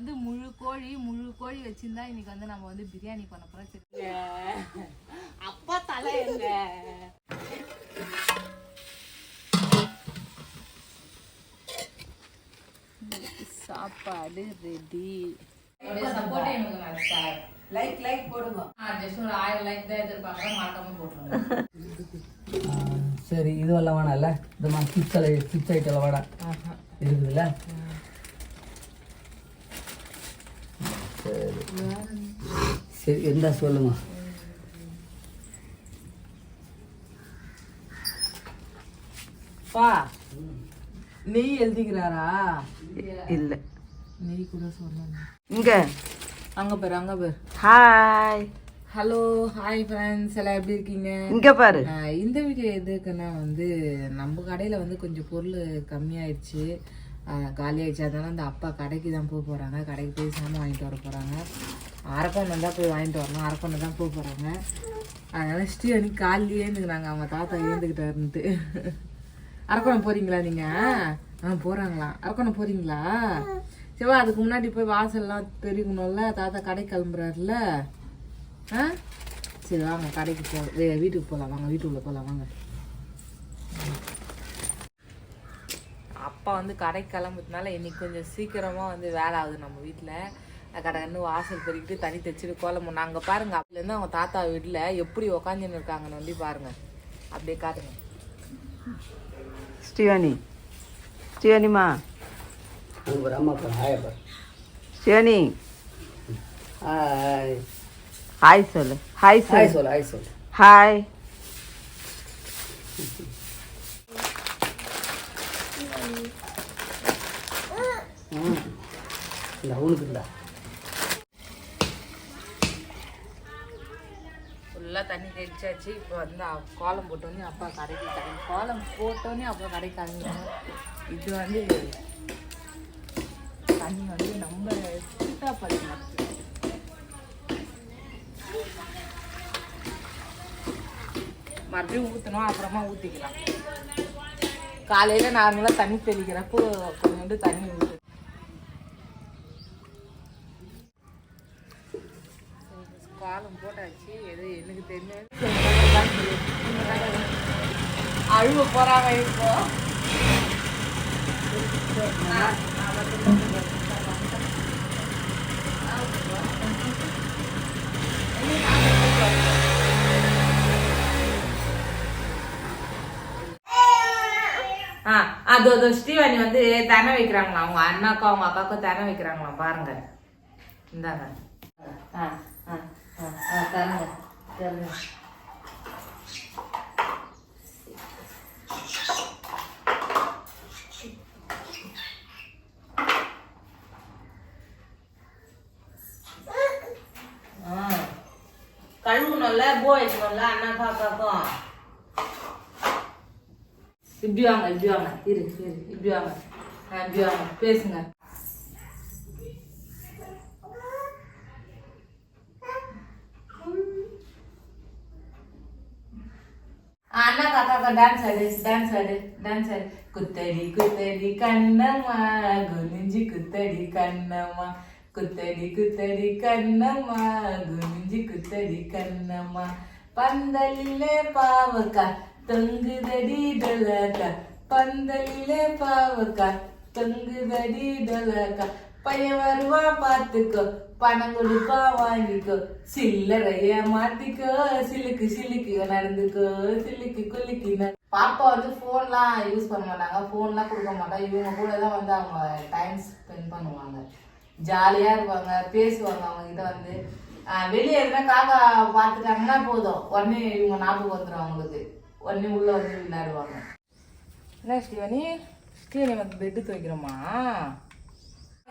வந்து முழு கோழி முழு கோழி வச்சிருந்தா இன்னைக்கு வந்து நம்ம வந்து பிரியாணி பண்ண போறோம். சரி. அப்பா தலை எங்க சாப்பாடு ரெடி சப்போர்ட் எனக்கு சார் லைக் லைக் போடுங்க. ஜஸ்ட் ஒரு ஆயிரம் லைக் தான் எதிர்பார்க்குறேன் மறக்காம போட்டுருங்க. சரி இது எல்லாம் வேணாம்ல இந்த மாதிரி சிப்ஸ் சிப்ஸ் ஐட்டம் எல்லாம் வேணாம் இருக்குதுல்ல? சரி சரி இருந்தா சொல்லுங்க. பா நெய் எழுதிக்கிறாரா? இல்ல. நெய் கூட சொன்னாங்க இங்க. அங்க பேர் அங்க பேர். ஹாய் ஹலோ ஹாய் ஃப்ரெண்ட்ஸ் எல்லாம் எப்படி இருக்கீங்க? இங்க பாரு. இந்த வீடியோ எதுக்குன்னா வந்து நம்ம கடையில் வந்து கொஞ்சம் பொருள் கம்மியாயிடுச்சு. காலி ஆயிடுச்சு. அந்த அப்பா கடைக்கு தான் போக போகிறாங்க கடைக்கு போய் சாமான் வாங்கிட்டு வர போகிறாங்க அரக்கொண்டு தான் போய் வாங்கிட்டு வரணும். அரக்கொண்டு தான் போக போகிறாங்க அதனால் ஸ்ரீ அணி காலையிலே இருந்துக்கிறாங்க அவங்க தாத்தா ஏந்துக்கிட்டாருன்ட்டு. அரக்கோணம் போகிறீங்களா நீங்கள் ஆ போகிறாங்களா அரக்கோணம் போகிறீங்களா சிவா அதுக்கு முன்னாடி போய் வாசல்லாம் பெருகணும்ல தாத்தா கடைக்கு கிளம்புறாருல ஆ? சரி வாங்க. கடைக்கு போ வீட்டுக்கு போகலாம் வாங்க வீட்டுக்குள்ளே போகலாம் வாங்க. அப்பா வந்து கடைக்கு கிளம்புறதுனால இன்னைக்கு கொஞ்சம் சீக்கிரமாக வந்து வேலை ஆகுது நம்ம வீட்டில் கடைன்னு வாசல் பெருக்கிட்டு தண்ணி தைச்சிட்டு கோலம் அங்கே பாருங்க அப்பலேருந்து அவங்க தாத்தா வீட்டில் எப்படி உக்காந்துன்னு இருக்காங்கன்னு வந்து பாருங்க. அப்படியே காட்டுங்க. ஸ்ரீவாணி. ஸ்ரீவாணிமா ஒரு அம்மா ஹாய் ஸ்ரீவாணி. ஹாய். ஹாய் சொல்லு. ஹாய் ஹாய் சொல்லு. சொல்லு ஹாய் சொல்லு. ஹாய். இந்த அவனுக்கு இருந்தா ஃபுல்லாக தண்ணி தெளிச்சாச்சு. இப்போ வந்து கோலம் போட்டோன்னே அப்பா கடைக்கு கடை கோலம் போட்டோன்னே அப்பா கடைக்கு கிளம்பிடணும் இது வந்து தண்ணி வந்து நம்ம சீட்டாப்பள்ளி மரத்து மறுபடியும் ஊற்றணும் அப்புறமா ஊற்றிக்கலாம் காலையில் நார்மலாக தண்ணி தெளிக்கிறப்போ கொஞ்சோண்டு தண்ணி ஊற்றி காலம் போட்டாச்சு எது எனக்கு தெரிஞ்சது அழுவ போறாங்க இப்போ ஆ அது அது ஸ்ரீவாணி வந்து தன வைக்கிறாங்களாம் அவங்க அண்ணாக்கும் அவங்க அக்காவுக்கும் தன வைக்கிறாங்களாம் பாருங்க. இந்தாங்க. ஆ ஆ ஆ ஆ தருங்க தருங்க. போ வைக்கணும்ல இப்படி வாங்க இப்படி வாங்க இரு இரு இப்படி வாங்க ஆ, இப்படி வாங்க பேசுங்க அண்ணா காக்கா டான்ஸ் ஆடு டான்ஸ் ஆடு டான்ஸ் ஆடு குத்தடி குத்தடி கண்ணம்மா குனிஞ்சி குத்தடி கண்ணம்மா குத்தடி குத்தடி கண்ணம்மா குனிஞ்சி குத்தடி கண்ணம்மா பந்தலிலே பாவக்கா தொங்குதடி டொலக்கா பந்தலிலே பாவக்கா. தொங்குதடி டொலக்கா பையன் வருவா பார்த்துக்கோ பணம் கொடுப்பா வாங்கிக்கோ. சில்லறைய மாத்திக்கோ சிலுக்கு சிலுக்கு நடந்துக்கோ சிலுக்கு குலுக்கி பாப்பா வந்து ஃபோன்லாம் யூஸ் பண்ண மாட்டாங்க. ஃபோன்லாம் கொடுக்க மாட்டாங்க இவங்க கூட தான் வந்து அவங்க டைம் ஸ்பெண்ட் பண்ணுவாங்க. ஜாலியாக இருப்பாங்க பேசுவாங்க அவங்க கிட்ட வந்து வெளியே இருந்தால் காக்கா பார்த்துட்டாங்கன்னா போதும். உடனே இவங்க ஞாபகம் வந்துடும் அவங்களுக்கு. உடனே உள்ள வந்து விளையாடுவாங்க. என்ன ஸ்ரீவனி? ஸ்ரீவனி வந்து பெட்டு துவைக்கிறோமா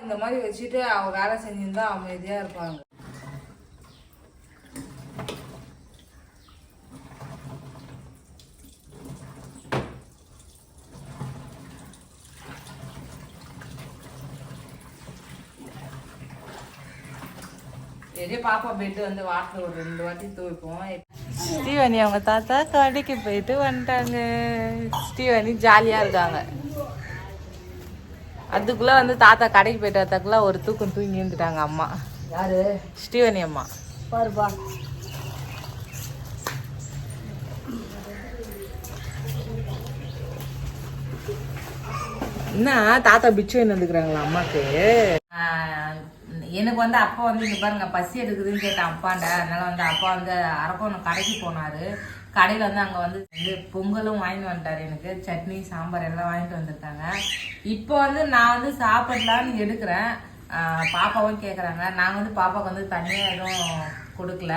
இந்த மாதிரி வச்சுட்டு அவங்க வேலை செஞ்சிருந்தா அமைதியாக இருப்பாங்க. பெரிய பாப்பா பெட்டு வந்து வாரத்தில் ஒரு ரெண்டு வாட்டி துவைப்போம். ஸ்ரீவாணி அவங்க தாத்தா கடைக்கு போயிட்டு வந்துட்டாங்க. ஸ்ரீவாணி ஜாலியாக இருக்காங்க அதுக்குள்ள வந்து தாத்தா கடைக்கு போயிட்டு வரதுக்குள்ள ஒரு தூக்கம் தூங்கி இருந்துட்டாங்க அம்மா. யாரு? ஸ்ரீவனி அம்மா. பாருப்பா. என்ன தாத்தா பிச்சு வந்துக்கிறாங்களா அம்மாக்கு? எனக்கு வந்து அப்பா வந்து இங்கே பாருங்க பசி எடுக்குதுன்னு கேட்டேன் அப்பாண்ட. அதனால வந்து அப்பா வந்து அரக்கோணம் கடைக்கு போனாரு. கடையில் வந்து அங்கே வந்து பொங்கலும் வாங்கிட்டு வந்துட்டாரு எனக்கு. சட்னி சாம்பார் எல்லாம் வாங்கிட்டு வந்திருக்காங்க. இப்போ வந்து நான் வந்து சாப்பிடலான்னு எடுக்கிறேன். பாப்பாவும் கேட்குறாங்க நாங்கள் வந்து பாப்பாவுக்கு வந்து தனியாக எதுவும் கொடுக்கல.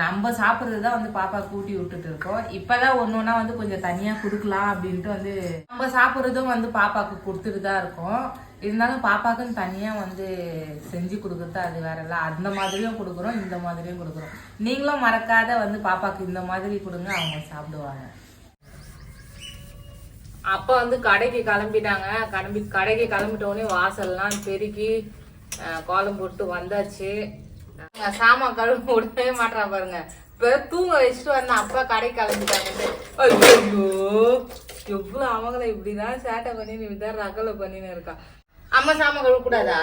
நம்ம சாப்பிட்றது தான் வந்து பாப்பா கூட்டி விட்டுட்டு இருக்கோம். இப்போதான் ஒன்று ஒன்றா வந்து கொஞ்சம் தனியாக கொடுக்கலாம் அப்படின்ட்டு வந்து நம்ம சாப்பிட்றதும் வந்து பாப்பாவுக்கு கொடுத்துட்டு தான் இருக்கோம். இருந்தாலும் பாப்பாக்குன்னு தனியாக வந்து செஞ்சு கொடுக்குறது அது வேற இல்லை. அந்த மாதிரியும் கொடுக்குறோம் இந்த மாதிரியும் கொடுக்குறோம். நீங்களும் மறக்காத வந்து பாப்பாவுக்கு இந்த மாதிரி கொடுங்க அவங்க சாப்பிடுவாங்க. அப்பா வந்து கடைக்கு கிளம்பிட்டாங்க. கிளம்பி கடைக்கு கிளம்பிட்ட உடனே வாசல்லாம் பெருக்கி கோலம் போட்டு வந்தாச்சு. அஹ், சாமான் கழுவு விடவே மாட்டா பாருங்க. தூங்க வச்சுட்டு வந்தேன் அப்பா கடைக்கு கலந்துட்டாங்க ஐயோ எவ்வளவு அவங்கள இப்படிதான் சேட்டை பண்ணி நீ ரகல ரகலை பண்ணின்னு இருக்கா. அம்மா சாமான் கழுவ கூடாதா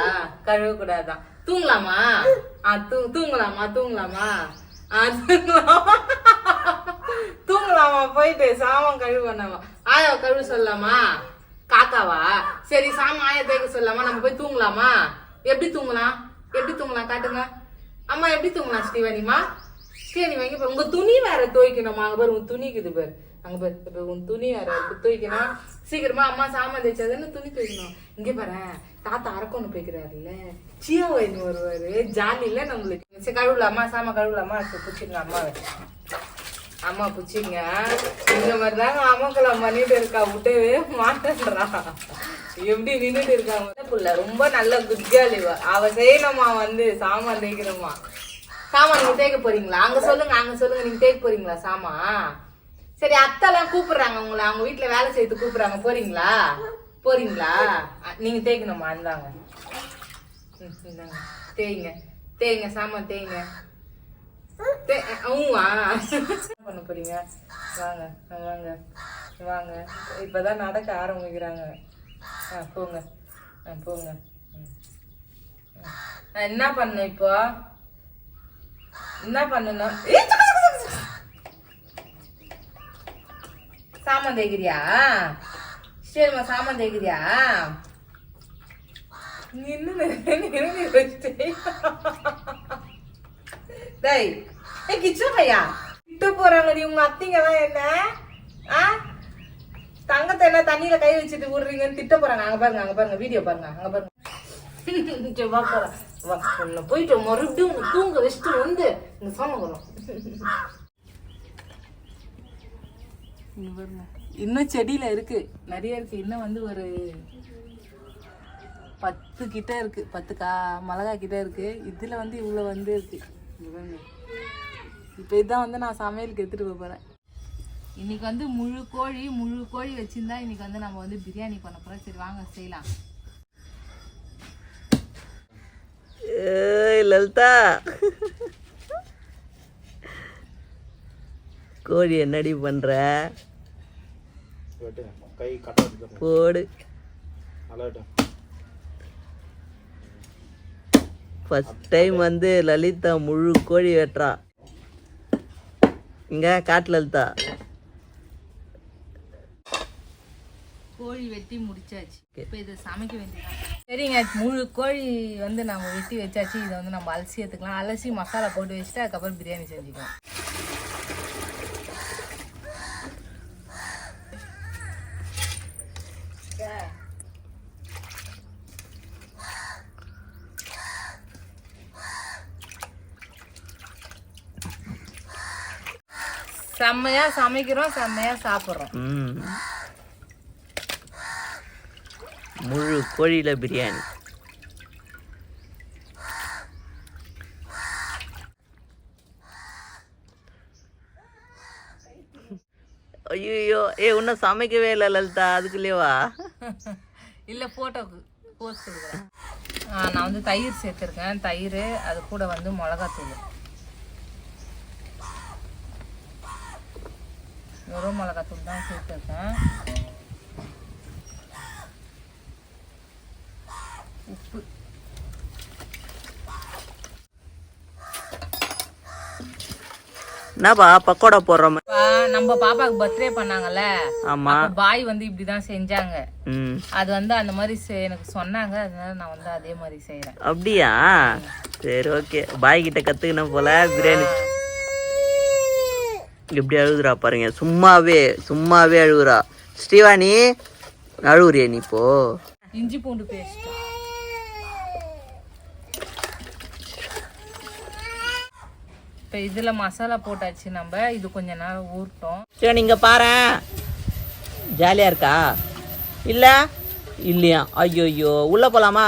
கழுவ கூடாதான் தூங்கலாமா? ஆ தூ தூங்கலாமா தூங்கலாமா? ஆ தூங்கலாமா? தூங்கலாமா போயிட்டு சாமான் கழுவணாமா ஆயா கழுவு சொல்லலாமா? காக்காவா? சரி சாமான் ஆயா தேய்க்க சொல்லலாமா? நம்ம போய் தூங்கலாமா? எப்படி தூங்கலாம்? எப்படி தூங்கலாம்? காட்டுங்க. அம்மா எப்படி தூங்கலாம் ஸ்ரீவனிமா? ஸ்ரீவாணி வாங்கி பாரு உங்க துணி வேற துவைக்கணுமா? அங்க பாரு உன் துணிக்குது பாரு. அங்க பாரு இப்ப உன் துணி வேற துவைக்கணும். சீக்கிரமா அம்மா சாமான் தேய்ச்சாதானே துணி துவைக்கணும்? இங்க பாரு தாத்தா அரக்கொண்டு போய்க்கிறாருல்ல. சியா வயது வருவாரு. ஜாலி இல்ல நம்மளுக்கு. சரி கழுவலாமா சாமான் கழுவலாமா பிடிச்சிருங்க அம்மாவை அம்மா பிடிச்சிங்க இந்த மாதிரி தாங்க அம்மாக்கெல்லாம் பண்ணிட்டு இருக்கா விட்டவே மாட்டேன்றா எப்படி நின்றுட்டு இருக்காங்க? புள்ள ரொம்ப நல்ல குட்கால் இவ. அவ செய்யணுமா வந்து? சாமான் தேய்க்கணுமா? சாமான் நீங்க தேய்க்க போறீங்களா? அங்க சொல்லுங்க அங்க சொல்லுங்க. நீங்க தேய்க்க போறீங்களா சாமான் சரி அத்தைலாம் கூப்பிடுறாங்க உங்களை. அவங்க வீட்டுல வேலை செய்து கூப்பிடுறாங்க. போறீங்களா? போறீங்களா? நீங்க தேய்க்கணுமா? இந்தாங்க. ம், தேய்ங்க. தேய்ங்க சாமான் தேய்ங்க. தே- பண்ண போறீங்க? வாங்க வாங்க. வாங்க. இப்பதான் நடக்க ஆரம்பிக்கிறாங்க. ஆ போங்க ஆ போங்க நான் என்ன பண்ணும் இப்போ என்ன பண்ணணும் சாமான் தேய்க்கிறியா சரிம்மா சாமான் தேய்க்கிறியா நின்னு நின்னு டேய் ஏ கிச்சோ பையா கிட்ட போறாங்க நீ உங்க அத்திங்க எல்லாம் என்ன ஆ தங்கத்தை என்ன தண்ணியில கை வச்சுட்டு விடுறீங்கன்னு திட்ட போறாங்க. அங்க பாருங்க அங்க பாருங்க வீடியோ பாருங்க அங்க பாருங்க. வா போயிட்டு மறுபடியும் தூங்க வச்சுட்டு வந்து இந்த சாமம் இங்க இன்னும் செடியில இருக்கு. நிறைய இருக்கு. இன்னும் வந்து ஒரு பத்து கிட்ட இருக்கு. பத்து கா மிளகா கிட்ட இருக்கு. இதுல வந்து இவ்வளவு வந்து இருக்கு. இப்போ இதான் வந்து நான் சமையலுக்கு எடுத்துட்டு போக போறேன். இன்னைக்கு வந்து முழு கோழி முழு கோழி வச்சிருந்தா இன்னைக்கு வந்து நம்ம வந்து பிரியாணி பண்ண போறோம். சரி வாங்க செய்யலாம். லலிதா. கோழி என்னடி பண்ற? கை போடு. ஃபஸ்ட் ஃபர்ஸ்ட் டைம் வந்து லலிதா முழு கோழி வெட்டுறா. இங்கே காட்டு லலிதா. கோழி வெட்டி முடிச்சாச்சு. இப்போ இதை சமைக்க வேண்டியதான் சரிங்க முழு கோழி வந்து நம்ம வெட்டி வச்சாச்சு. இதை வந்து நம்ம அலசி எடுத்துக்கலாம். அலசி மசாலா போட்டு வச்சுட்டு அதுக்கப்புறம் பிரியாணி செஞ்சுக்கலாம். செம்மையா சமைக்கிறோம் செம்மையா சாப்பிட்றோம் ம் முழு கோழியில பிரியாணி. ஐயோ ஏ இன்னும் சமைக்கவே இல்லை லலிதா. அதுக்குள்ளேவா இல்லை ஃபோட்டோக்கு போஸ்ட் கொடுக்குறேன் நான் வந்து தயிர் சேர்த்துருக்கேன். தயிர் அது கூட வந்து மிளகாத்தூள். வெறும் மிளகாத்தூள் தான் சேர்த்துருக்கேன். உப்பு என்னப்பா பக்கோடா போடுற நம்ம பாப்பாக்கு பர்த்டே பண்ணாங்கல்ல. ஆமா. பாய் வந்து இப்படிதான் செஞ்சாங்க. அது வந்து அந்த மாதிரி எனக்கு சொன்னாங்க. அதனால நான் வந்து அதே மாதிரி செய்யறேன் அப்படியா? சரி ஓகே. பாய் கிட்ட கத்துக்கணும் போல பிரியாணி. எப்படி அழுகுறா பாருங்க. சும்மாவே சும்மாவே அழுகுறா. ஸ்ரீவாணி அழுகுறியா நீ இப்போ? இஞ்சி பூண்டு பேஸ்ட் இப்போ இதுல மசாலா போட்டாச்சு நம்ம இது கொஞ்ச நேரம் ஊறட்டும் சரி நீங்க பாரு ஜாலியா இருக்கா? இல்ல? இல்லையா? ஐயோ ஐயோ உள்ள போலாமா?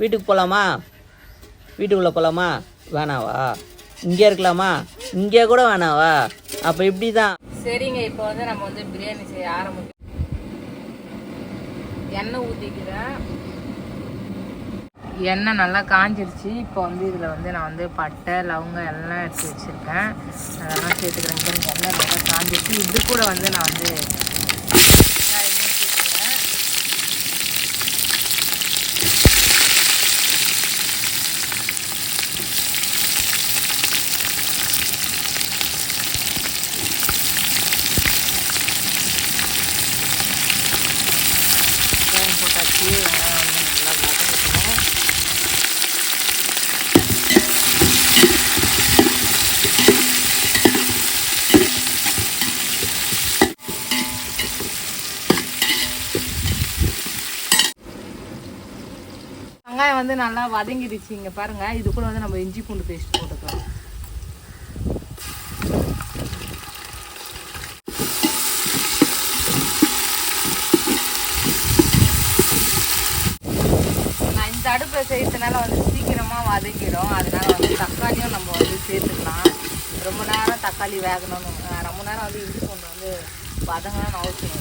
வீட்டுக்கு போலாமா? வீட்டுக்குள்ள போலாமா? வேணாவா? இங்கே இருக்கலாமா? இங்கே கூட வேணாவா? அப்போ இப்படி தான் சரிங்க இப்போ வந்து நம்ம வந்து பிரியாணி செய்ய ஆரம்பிக்கும் எண்ணெய் ஊற்றிக்கிறேன் எண்ணெய் நல்லா காஞ்சிருச்சு. இப்போ வந்து இதில் வந்து நான் வந்து பட்டை லவங்கம் எல்லாம் எடுத்து வச்சுருக்கேன். அதெல்லாம் சேர்த்துக்கிறேன். எண்ணெய் நல்லா காஞ்சிருச்சு. இது கூட வந்து நான் வந்து வெங்காயமே சேர்த்துக்கிறேன் வெங்காயம் போட்டாச்சு வெங்காயம் வந்து நல்லா வதங்கணும் வெங்காயம் வந்து நல்லா வதங்கிடுச்சு. இங்கே பாருங்கள் இது கூட வந்து நம்ம இஞ்சி பூண்டு பேஸ்ட் போட்டுக்கலாம். நான் இந்த அடுப்பில் செய்யறதுனால வந்து சீக்கிரமாக வதங்கிடும். அதனால வந்து தக்காளியும் நம்ம வந்து சேர்த்துக்கலாம். ரொம்ப நேரம் தக்காளி வேகணும்னு ரொம்ப நேரம் வந்து இஞ்சி பூண்டு வந்து வதங்கணும்னு அவசியம்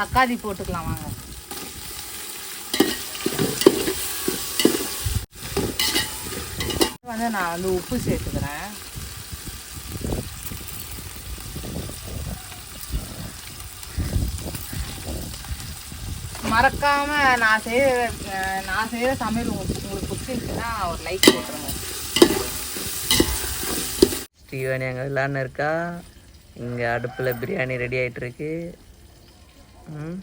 தக்காளி போட்டுக்கலாம் வாங்க. வந்து நான் வந்து உப்பு சேர்த்துக்கிறேன். மறக்காம நான் அஹ் நான் செய்யற சமையல் உங்களுக்கு உங்களுக்கு பிடிச்சிருச்சுன்னா ஒரு லைக் போட்டுருங்க. ஸ்ரீவாணி அங்கே விளாட்னு இருக்கா? இங்கே அடுப்பில் பிரியாணி ரெடி ஆயிட்டு இருக்கு ம்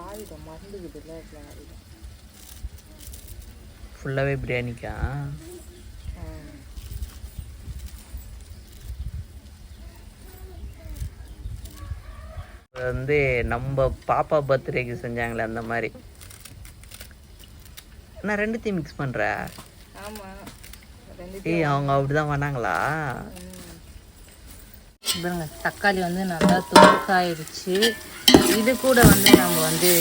ஆயுதம் மறந்துக்குதுல்ல ஃபுல்லாகவே பிரியாணிக்கா? வந்து நம்ம பாப்பா பர்த்டேக்கு செஞ்சாங்களே அந்த மாதிரி. நான் ரெண்டுத்தையும் மிக்ஸ் ரெண்டு ஏய் அவங்க அப்படிதான் பண்ணாங்களா? பாருங்க தக்காளி வந்து நல்லா துணுக்காயிடுச்சு இது கூட வந்து நம்ம வந்து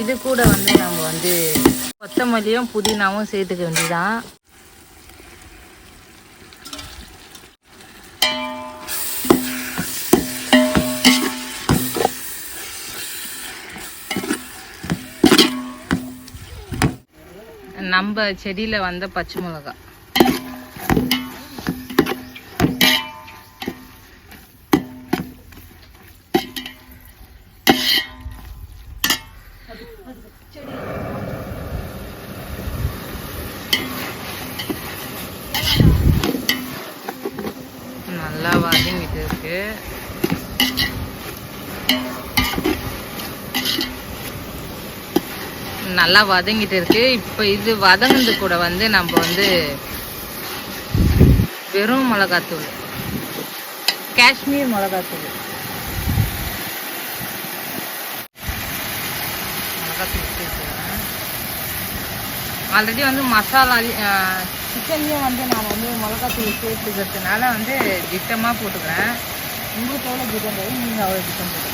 இது கூட வந்து நம்ம வந்து கொத்தமல்லியும் புதினாவும் சேர்த்துக்க வேண்டியதான் நம்ம செடியில் வந்த பச்சை மிளகாய். நல்லா வதங்கிட்டு இருக்கு. இப்போ இது வதங்கினது கூட வந்து நம்ம வந்து வெறும் மிளகாத்தூள். காஷ்மீர் மிளகாத்தூள். மிளகாத்தூள் சேர்த்துக்கிறேன். ஆல்ரெடி வந்து மசாலா சிக்கன்லேயும் வந்து நான் வந்து மிளகாத்தூள் சேர்த்துக்கிறதுனால வந்து திட்டமாக போட்டுக்கிறேன். உங்களுக்கு எவ்வளோ திட்டம் போய் நீங்கள் அவ்வளோ திட்டம் போட்டுக்கிறேன்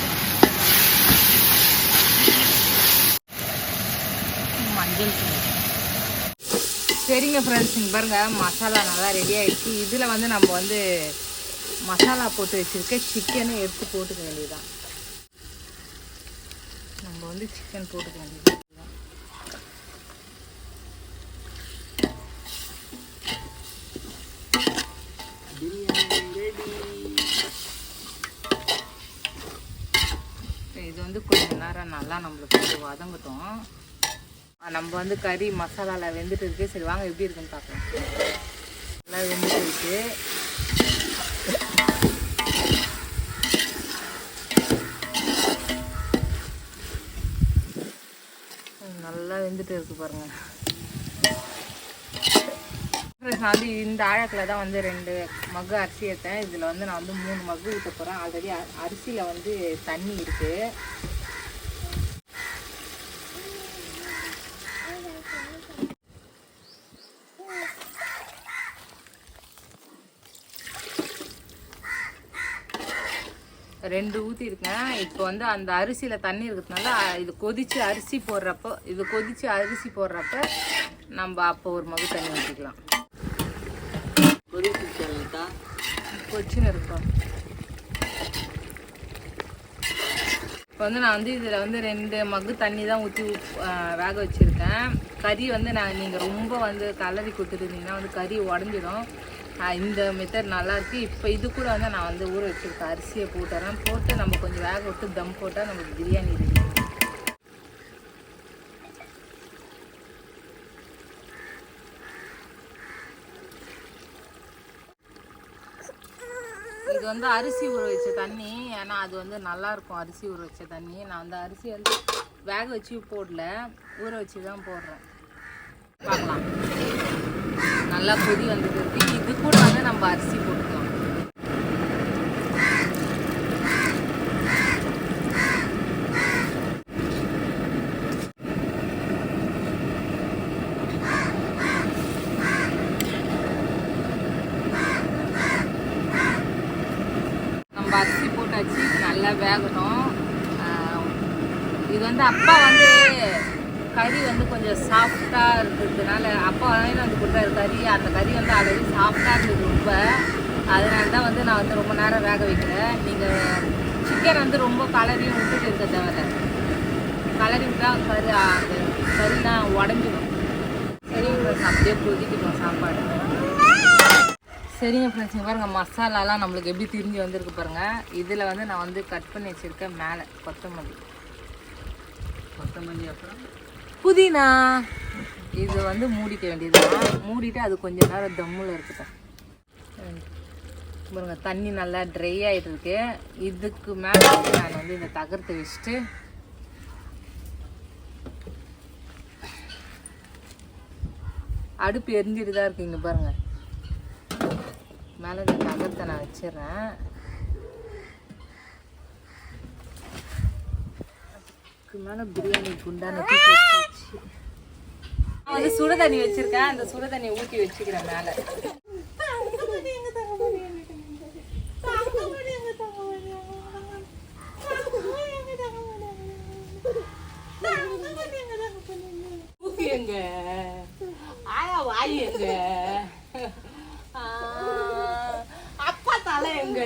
சரிங்க ஃப்ரெண்ட்ஸ் இங்கே பாருங்கள் மசாலா நல்லா ரெடி ஆகிடுச்சு இதில் வந்து நம்ம வந்து மசாலா போட்டு வச்சுருக்க சிக்கனை எடுத்து போட்டுக்க வேண்டியதுதான். நம்ம வந்து சிக்கன் போட்டுக்க வேண்டியது இது வந்து கொஞ்ச நேரம் நல்லா நம்மளுக்கு வந்து வதங்கட்டும். நம்ம வந்து கறி மசாலாவில் வெந்துட்டு இருக்கு. சரி வாங்க எப்படி இருக்குன்னு பார்க்கலாம். நல்லா வெந்துட்டு இருக்கு. நல்லா வெந்துட்டு இருக்கு பாருங்க. நான் வந்து இந்த ஆழக்கில் தான் வந்து ரெண்டு மக்கு அரிசி எடுத்தேன். இதில் வந்து நான் வந்து மூணு மக்கு ஊற்ற போகிறேன் ஆல்ரெடி அரிசியில் வந்து தண்ணி இருக்குது ரெண்டு ஊற்றிருக்கேன் இப்போ வந்து அந்த அரிசியில் தண்ணி இருக்கிறதுனால இது கொதிச்சு அரிசி போடுறப்போ இது கொதிச்சு அரிசி போடுறப்ப நம்ம அப்போ ஒரு மகு தண்ணி ஊற்றிக்கலாம் கொச்சின்னு இருக்கும். இப்போ வந்து நான் வந்து இதில் வந்து ரெண்டு மக்கு தண்ணி தான் ஊற்றி வேக வச்சுருக்கேன். கறி வந்து நான் நீங்கள் ரொம்ப வந்து கலரி கொடுத்துருந்தீங்கன்னா வந்து கறி உடஞ்சிடும். இந்த மெத்தட் நல்லாயிருக்கு இப்போ இது கூட வந்து நான் வந்து ஊற வச்சுருக்கேன் அரிசியை போட்டுறேன் போட்டு நம்ம கொஞ்சம் வேக விட்டு தம் போட்டால் நமக்கு பிரியாணி ரெடி. இது வந்து அரிசி ஊற வச்ச தண்ணி. ஏன்னா அது வந்து நல்லா இருக்கும் அரிசி ஊற வச்ச தண்ணி. நான் வந்து அரிசி வந்து வேக வச்சு போடல. ஊற வச்சு தான் போடுறேன். பார்க்கலாம். நல்லா கொதி வந்துட்டு இது கூட வந்து நம்ம அரிசி போட்டுக்கலாம். நம்ம அரிசி போட்டாச்சு நல்லா வேகணும். ஆஹ் இது வந்து அப்பா வந்து கறி வந்து கொஞ்சம் சாஃப்டாக இருக்கிறதுனால அப்பா வாங்கிட்டு வந்து கொடுத்தாரு கறி அந்த கறி வந்து ஆல்ரெடி சாஃப்டாக இருந்தது ரொம்ப. அதனால தான் வந்து நான் வந்து ரொம்ப நேரம் வேக வைக்கிறேன். நீங்கள் சிக்கன் வந்து ரொம்ப கலரையும் விட்டுட்டு இருக்க தவிர கலரி விட்டா கறி அந்த கறிலாம் உடஞ்சிடும் சரி ஃப்ரெண்ட்ஸ் அப்படியே கொதிக்கட்டும் சாப்பாடு. சரிங்க ஃப்ரெண்ட்ஸ் இங்க பாருங்க மசாலாலாம் நம்மளுக்கு எப்படி திரிஞ்சு வந்திருக்கு பாருங்க. இதில் வந்து நான் வந்து கட் பண்ணி வச்சிருக்கேன் மேலே கொத்தமல்லி. கொத்தமல்லி அப்புறம்? புதினா. இது வந்து மூடிக்க வேண்டியதுதான் மூடிட்டு அது கொஞ்ச நேரம் தம்மில் இருக்கட்டும். ம். பாருங்க தண்ணி நல்லா ட்ரை ஆகிட்டு இருக்கு. இதுக்கு மேலே வந்து நான் வந்து இந்த தகர்த்து வச்சுட்டு அடுப்பு எரிஞ்சிட்டு தான் இருக்கீங்க பாருங்கள் பாருங்க. மேலே இந்த தகரத்தை நான் வச்சிடுறேன். அதுக்கு மேலே பிரியாணி குண்டான வந்து சுட தண்ணி வச்சிருக்கேன். அந்த சுட தண்ணியை ஊற்றி வச்சுக்கிறேன் மேலே. ஊத்தி எங்க? வாய் அப்பா தலை எங்க?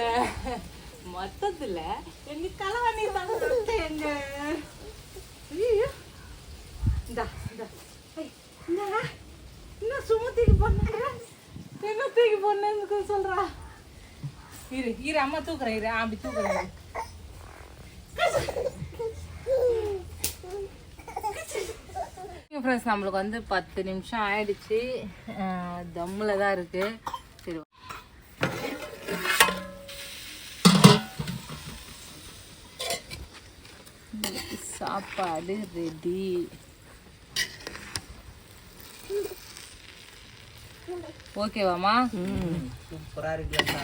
மொத்தத்துல எங்க கலவாணி தலை எங்க ஐயோ இந்தா இந்தா ஐய், இந்தாடா. என்ன சும்மா தூக்கி போன என்ன தூக்கி போனேன்னு சொல்றா. இரு இரு அம்மா தூக்குறேன் இரு அப்படி தூக்குறேன் ஃப்ரெண்ட்ஸ் நம்மளுக்கு வந்து பத்து நிமிஷம் ஆயிடுச்சு. தம்மில் தான் இருக்கு. சரி சாப்பாடு ரெடி ஓகேவாம்மா ம். சூப்பராக இருக்குல்லக்கா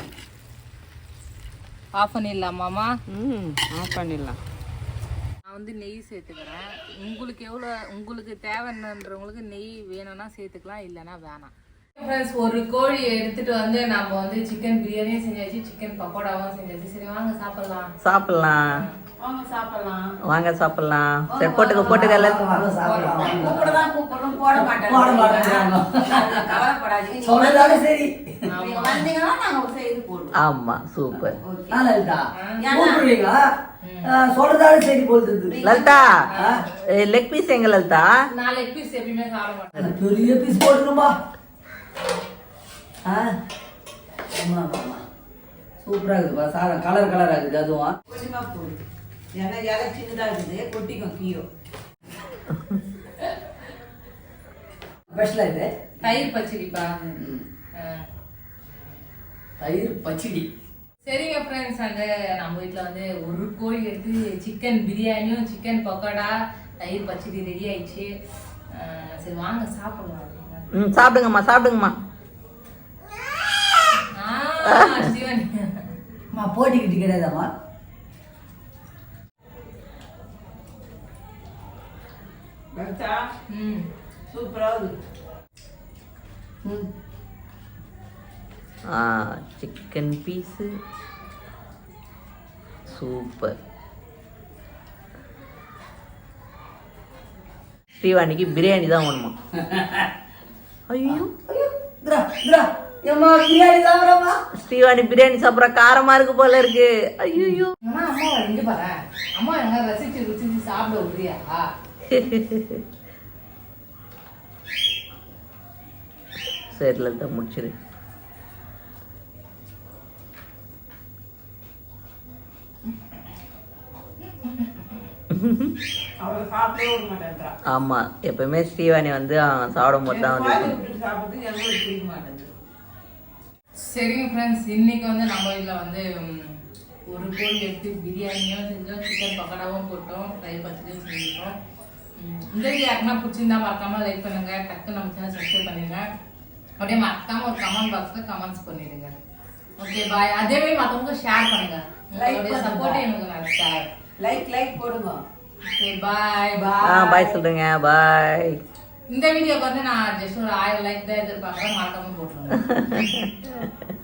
ஆஃப் பண்ணிடலாமாம்மா ம் ஆஃப் பண்ணிடலாம். நான் வந்து நெய் சேர்த்துக்கிறேன். உங்களுக்கு எவ்வளோ உங்களுக்கு தேவைன்றவங்களுக்கு நெய் வேணும்னா சேர்த்துக்கலாம் இல்லைன்னா வேணாம். ஃப்ரெண்ட்ஸ் ஒரு கோழி எடுத்துட்டு வந்து நம்ம வந்து சிக்கன் பிரியாணியும் செஞ்சாச்சு சிக்கன் பக்கோடாவும் செஞ்சாச்சு. சரி வாங்க சாப்பிடலாம். சாப்பிட்லாம். வாங்க சாப்பிடலாம். வாங்க சாப்பிட்லாம். சரி போட்டுக்க போட்டுக்க எல்லாத்தையும் கூப்பிடதான் கூப்பிடுறோம் போட மாட்டேன். போட மாட்டேங்கிறாங்க. கவலைப்படாதீங்க. சொன்னதாலும் சரி. நீங்க வந்தீங்கன்னா நாங்க செய்து போடுவோம். ஆமாம் சூப்பர். லலிதா கூப்பிடுவீங்களா ஆ, சொல்றதாலும் சரி போகுது லலிதா லெக் பீஸ் எங்க லலிதா? நாலு பீஸ் எப்பயுமே சாப்பிட மாட்டேன். பெரிய பீஸ் போட்டுருமா? ஆ. ஆமா ஆமா சூப்பரா இருக்குதுப்பா சாதம். கலர் கலரா இருக்குது அதுவும். கொஞ்சமா போடு ஏன்னா இலை சின்னதாக இருக்குது. கொட்டிக்கும் கீழே ஸ்பெஷலாக இது? தயிர் பச்சடிப்பா. தயிர் பச்சடி. சரிங்க ஃப்ரெண்ட்ஸ் அந்த நம்ம வீட்டில் வந்து ஒரு கோழி எடுத்து சிக்கன் பிரியாணியும் சிக்கன் பக்கோடா தயிர் பச்சடி ரெடி ஆயிடுச்சு. சரி வாங்க சாப்பிடலாம். ம் சாப்பிடுங்கம்மா சாப்பிடுங்கம்மா. அம்மா போட்டிக்கிட்டு கிடையாதம்மா? சிக்கன் பீஸு சூப்பர் ஸ்ரீவாணிக்கு பிரியாணி தான் வேணுமா? ஐயோ. ஸ்ரீவாணி பிரியாணி சாப்பிட்ற காரமா இருக்கு போல இருக்கு. ஐயோ அம்மா அம்மா இங்க பாரு. அம்மா எங்க ரசிச்சு ருசிச்சு சாப்பிட விடுறியா? சரி லலிதா முடிச்சிரு. ஆமா எப்பவுமே ஸ்ரீவாணி வந்து அவன் சாப்பிடும் போது தான் வந்து பால் விட்டுட்டு சாப்பிட்றது எங்களுக்கு பிடிக்க மாட்டேங்குது சரிங்க ஃப்ரெண்ட்ஸ் இன்னைக்கு வந்து நம்ம வீட்டில் வந்து ஒரு கோழி எடுத்து பிரியாணியும் செஞ்சோம் சிக்கன் பக்கோடாவும் போட்டோம். தயிர் பச்சடியும் செஞ்சுட்டோம் இந்த வீடியோ யாருக்குன்னா பிடிச்சிருந்தா மறக்காம லைக் பண்ணுங்க. டக்கு நம்ம சேனல் சப்ஸ்கிரைப் பண்ணிடுங்க. அப்படியே மறக்காம ஒரு கமெண்ட் பாக்ஸ்ல கமெண்ட்ஸ் பண்ணிடுங்க. ஓகே பாய் அதே மாதிரி மற்றவங்க ஷேர் பண்ணுங்க. உங்களுடைய. சப்போர்ட் எனக்கு நான் ஷேர் லைக் லைக் போடுங்க. ஓகே பாய் ஆ பாய் சொல்றேங்க பாய் இந்த வீடியோக்கு வந்து நான் ஜஸ்ட் ஒரு ஆயிரம் லைக் தான் எதிர்பார்க்குறேன் மறக்காம போட்டுருவேன்